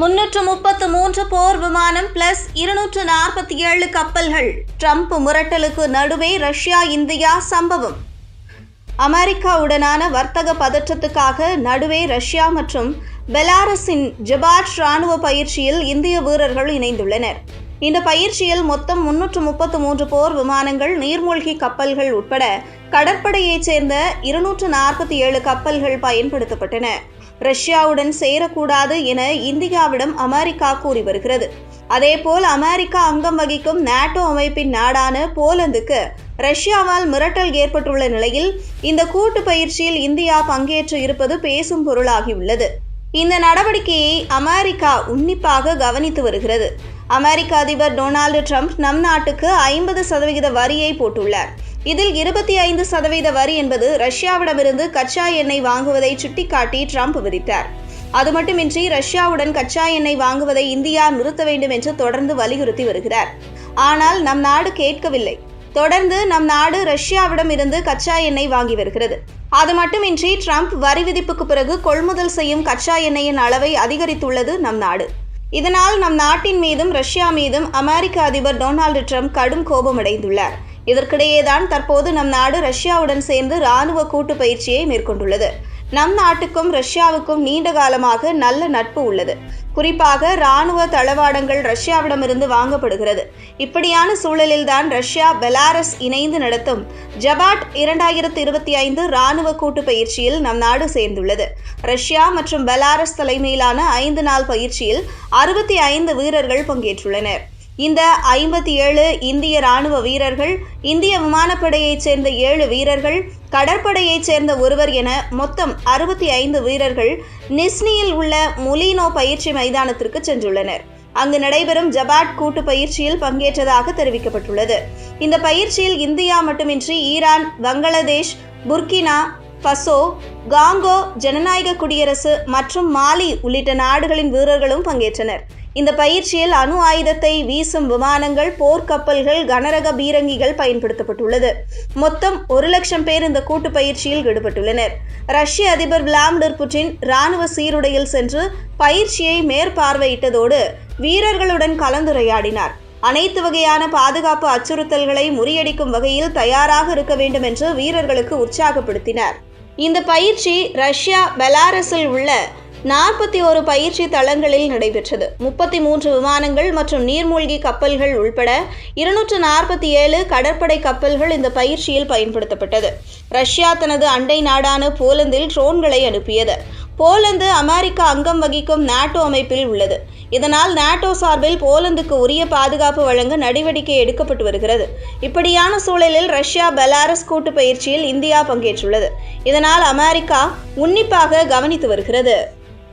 முன்னூற்று முப்பத்து மூன்று போர் விமானம் பிளஸ் இருநூற்று நாற்பத்தி ஏழு கப்பல்கள். ட்ரம்ப் முரட்டலுக்கு நடுவே ரஷ்யா இந்தியா சம்பவம். அமெரிக்காவுடனான வர்த்தக பதற்றத்துக்காக நடுவே ரஷ்யா மற்றும் பெலாரஸின் ஜபாட் ராணுவ பயிற்சியில் இந்திய வீரர்கள் இணைந்துள்ளனர். இந்த பயிற்சியில் மொத்தம் முன்னூற்று முப்பத்து மூன்று போர் விமானங்கள் நீர்மூழ்கி கப்பல்கள் உட்பட கடற்படையைச் சேர்ந்த இருநூற்று நாற்பத்தி ஏழு கப்பல்கள் பயன்படுத்தப்பட்டன. ரஷ்யாவுடன் சேரக்கூடாது என இந்தியாவிடம் அமெரிக்கா கூறி வருகிறது. அதேபோல் அமெரிக்கா அங்கம் வகிக்கும் நாட்டோ அமைப்பின் நாடான போலந்துக்கு ரஷ்யாவால் மிரட்டல் ஏற்பட்டுள்ள நிலையில் இந்த கூட்டு பயிற்சியில் இந்தியா பங்கேற்று இருப்பது பேசும் பொருளாகியுள்ளது. இந்த நடவடிக்கையை அமெரிக்கா உன்னிப்பாக கவனித்து வருகிறது. அமெரிக்க அதிபர் டொனால்டு ட்ரம்ப் நம் நாட்டுக்கு ஐம்பது சதவிகித வரியை போட்டுள்ளார். இதில் இருபத்தி ஐந்து சதவீத வரி என்பது ரஷ்யாவிடமிருந்து கச்சா எண்ணெய் வாங்குவதை சுட்டிக்காட்டி ட்ரம்ப் விதித்தார். அது மட்டுமின்றி ரஷ்யாவுடன் கச்சா எண்ணெய் வாங்குவதை இந்தியா நிறுத்த வேண்டும் என்று தொடர்ந்து வலியுறுத்தி வருகிறார். ஆனால் நம் நாடு கேட்கவில்லை. தொடர்ந்து நம் நாடு ரஷ்யாவிடம் இருந்து கச்சா எண்ணெய் வாங்கி வருகிறது. அது மட்டுமின்றி ட்ரம்ப் வரி விதிப்புக்கு பிறகு கொள்முதல் செய்யும் கச்சா எண்ணெயின் அளவை அதிகரித்துள்ளது நம் நாடு. இதனால் நம் நாட்டின் மீதும் ரஷ்யா மீதும் அமெரிக்க அதிபர் டொனால்டு ட்ரம்ப் கடும் கோபமடைந்துள்ளார். இதற்கிடையேதான் தற்போது நம் நாடு ரஷ்யாவுடன் சேர்ந்து ராணுவ கூட்டு பயிற்சியை மேற்கொண்டுள்ளது. நம் நாட்டுக்கும் ரஷ்யாவுக்கும் நீண்ட காலமாக நல்ல நட்பு உள்ளது. குறிப்பாக ராணுவ தளவாடங்கள் ரஷ்யாவிடமிருந்து வாங்கப்படுகிறது. இப்படியான சூழலில்தான் ரஷ்யா பெலாரஸ் இணைந்து நடத்தும் ஜபாட் இரண்டாயிரத்து இருபத்தி ஐந்து ராணுவ கூட்டு பயிற்சியில் நம் நாடு சேர்ந்துள்ளது. ரஷ்யா மற்றும் பெலாரஸ் தலைமையிலான ஐந்து நாள் பயிற்சியில் அறுபத்தி ஐந்து வீரர்கள் பங்கேற்றுள்ளனர். இந்த ஐம்பத்தி ஏழு இந்திய ராணுவ வீரர்கள் இந்திய விமானப்படையைச் சேர்ந்த ஏழு வீரர்கள் கடற்படையைச் சேர்ந்த ஒருவர் என மொத்தம் அறுபத்தி ஐந்து வீரர்கள் நிஸ்னியில் உள்ள முலினோ பயிற்சி மைதானத்திற்கு சென்றுள்ளனர். அங்கு நடைபெறும் ஜபாட் கூட்டு பயிற்சியில் பங்கேற்றதாக தெரிவிக்கப்பட்டுள்ளது. இந்த பயிற்சியில் இந்தியா மட்டுமின்றி Iran Bangladesh Burkina Faso Congo ஜனநாயக குடியரசு மற்றும் மாலி உள்ளிட்ட நாடுகளின் வீரர்களும் பங்கேற்றனர். இந்த பயிற்சியில் அணு ஆயுதத்தை வீசும் விமானங்கள் போர்க்கப்பல்கள் கனரக பீரங்கிகள் பயன்படுத்தப்பட்டுள்ளது. மொத்தம் ஒரு லட்சம் பேர் இந்த கூட்டு பயிற்சியில் ஈடுபட்டுள்ளனர். ரஷ்ய அதிபர் விளாடிமிர் புட்டின் ராணுவ சீருடையில் சென்று பயிற்சியை மேற்பார்வையிட்டதோடு வீரர்களுடன் கலந்துரையாடினார். அனைத்து வகையான பாதுகாப்பு அச்சுறுத்தல்களை முறியடிக்கும் வகையில் தயாராக இருக்க வேண்டும் என்று வீரர்களுக்கு உற்சாகப்படுத்தினார். இந்த பயிற்சி ரஷ்யா பெலாரஸில் உள்ள நாற்பத்தி ஒரு பயிற்சி தளங்களில் நடைபெற்றது. முப்பத்தி மூன்று விமானங்கள் மற்றும் நீர்மூழ்கி கப்பல்கள் உள்பட இருநூற்று நாற்பத்தி ஏழு கடற்படை கப்பல்கள் இந்த பயிற்சியில் பயன்படுத்தப்பட்டது. ரஷ்யா தனது அண்டை நாடான போலந்தில் ட்ரோன்களை அனுப்பியது. போலந்து அமெரிக்கா அங்கம் வகிக்கும் நாட்டோ அமைப்பில் உள்ளது. இதனால் நாட்டோ சார்பில் போலந்துக்கு உரிய பாதுகாப்பு வழங்க நடவடிக்கை எடுக்கப்பட்டு வருகிறது. இப்படியான சூழலில் ரஷ்யா பெலாரஸ் கூட்டு பயிற்சியில் இந்தியா பங்கேற்றுள்ளது. இதனால் அமெரிக்கா உன்னிப்பாக கவனித்து வருகிறது.